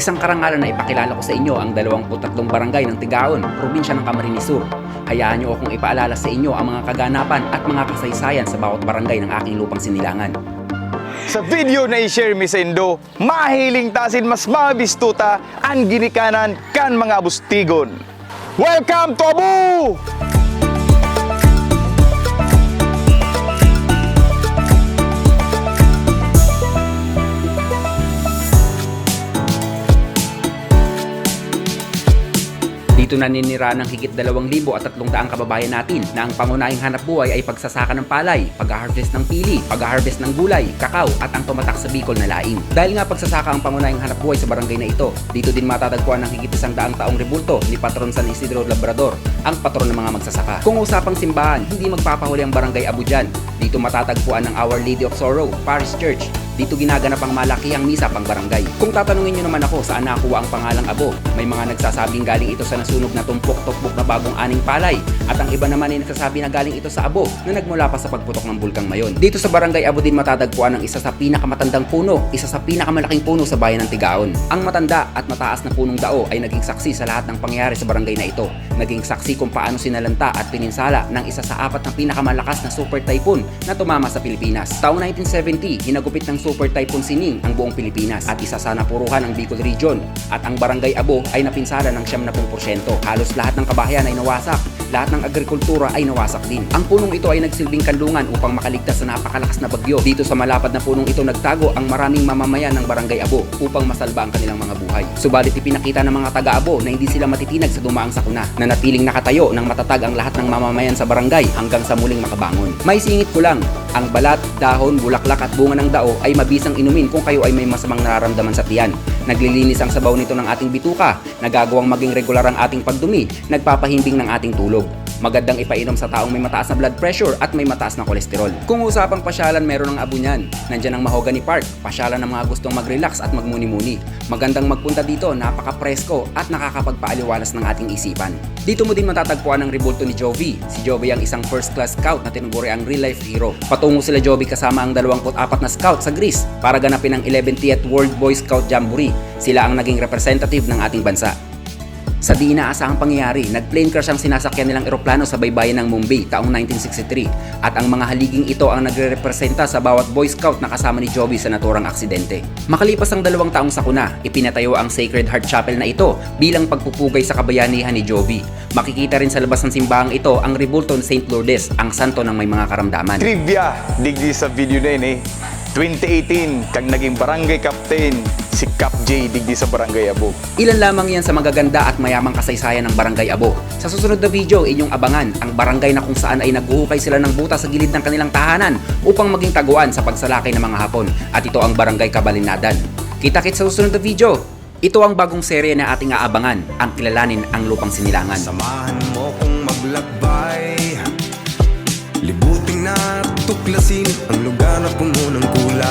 Isang karangalan na ipakilala ko sa inyo ang 23 barangay ng Tigaon, probinsya ng Camarines Sur. Hayaan niyo akong ipaalala sa inyo ang mga kaganapan at mga kasaysayan sa bawat barangay ng aking lupang sinilangan. Sa video na i-share mi sa Indo, mahiling tasin mas mabistuta ang ginikanan kan mga bustigon. Welcome to Abu! Dito naninira ng higit 2,000 at 300 kababayan natin na ang pangunahing hanap buhay ay pagsasaka ng palay, pag-harvest ng pili, pag-harvest ng gulay, kakao at ang tumatak sa Bicol na laing. Dahil nga pagsasaka ang pangunahing hanap buhay sa barangay na ito, dito din matatagpuan ng higit isang daang taong rebulto ni Patron San Isidro Labrador, ang patron ng mga magsasaka. Kung usapang simbahan, hindi magpapahuli ang barangay Abu dyan. Dito matatagpuan ng Our Lady of Sorrow, Parish Church, dito ginaganap ang malakihang misa pang barangay. Kung tatanungin nyo naman ako saan nakuha ang pangalang abo, may mga nagsasabing galing ito sa nasunog na tumpok-tukbok na bagong aning palay at ang iba naman ay nagsasabi na galing ito sa abo na nagmula pa sa pagputok ng bulkang mayon. Dito sa barangay Abo din matatagpuan ang isa sa pinakamatandang puno, isa sa pinakamalaking puno sa bayan ng Tigaon. Ang matanda at mataas na punong dao ay naging saksi sa lahat ng pangyayari sa barangay na ito. Naging saksi kung paano sinalanta at pininsala ng isa sa apat na pinakamalakas na super typhoon na tumama sa Pilipinas. Taong 1970, hinagupit ng Super Typhoon Sining ang buong Pilipinas at isa sa napuruhan ang Bicol Region at ang Barangay Abo ay napinsala ng 70%. Halos lahat ng kabahayan ay nawasak, lahat ng agrikultura ay nawasak din. Ang punong ito ay nagsilbing kanlungan upang makaligtas sa napakalakas na bagyo. Dito sa malapad na punong ito nagtago ang maraming mamamayan ng Barangay Abo upang masalba ang kanilang mga buhay. Subalit ipinakita ng mga taga-Abo na hindi sila matitinag sa dumaang sakuna, na natiling nakatayo ng matatag ang lahat ng mamamayan sa barangay hanggang sa muling makabangon. May singit ko lang, ang balat, dahon, bulaklak at bunga ng dao ay mabisang inumin kung kayo ay may masamang nararamdaman sa tiyan. Naglilinis ang sabaw nito ng ating bituka, nagagawang maging regular ang ating pagdumi, nagpapahimbing ng ating tulog. Magandang ipainom sa taong may mataas na blood pressure at may mataas na kolesterol. Kung usapang pasyalan, meron ng abo niyan. Nandyan ang Mahogany Park, pasyalan ng mga gustong mag-relax at magmuni-muni. Magandang magpunta dito, napaka-presko at nakakapagpaaliwalas ng ating isipan. Dito mo din matatagpuan ang rebulto ni Jovi. Si Jovi ang isang first class scout na tinuguri ang real life hero. Patungo sila Jovi kasama ang 24 na scout sa Greece para ganapin ang 11th World Boy Scout Jamboree. Sila ang naging representative ng ating bansa. Sa di inaasahang pangyayari, nag-plane crash ang sinasakyan nilang eroplano sa baybayin ng Mumbai taong 1963 at ang mga haliging ito ang nagre-representa sa bawat Boy Scout na kasama ni Joby sa naturang aksidente. Makalipas ang dalawang taong sakuna, ipinatayo ang Sacred Heart Chapel na ito bilang pagpupugay sa kabayanihan ni Joby. Makikita rin sa labas ng simbahang ito ang rebulto ng St. Lourdes, ang santo ng may mga karamdaman. Trivia, digdi sa video na yun eh. 2018, kang naging barangay captain, si Cap J digdi sa barangay Abu. Ilan lamang yan sa magaganda at mayamang kasaysayan ng Barangay Abo. Sa susunod na video, inyong abangan ang barangay na kung saan ay naghuhukay sila ng buta sa gilid ng kanilang tahanan upang maging taguan sa pagsalakay ng mga hapon. At ito ang Barangay Kabalinadan. Kita-kits sa susunod na video. Ito ang bagong serye na ating aabangan, ang kilalanin ang lupang sinilangan. Samahan mo kong maglakbay Libuting na tuklasin Ang lugar na puno ng kulay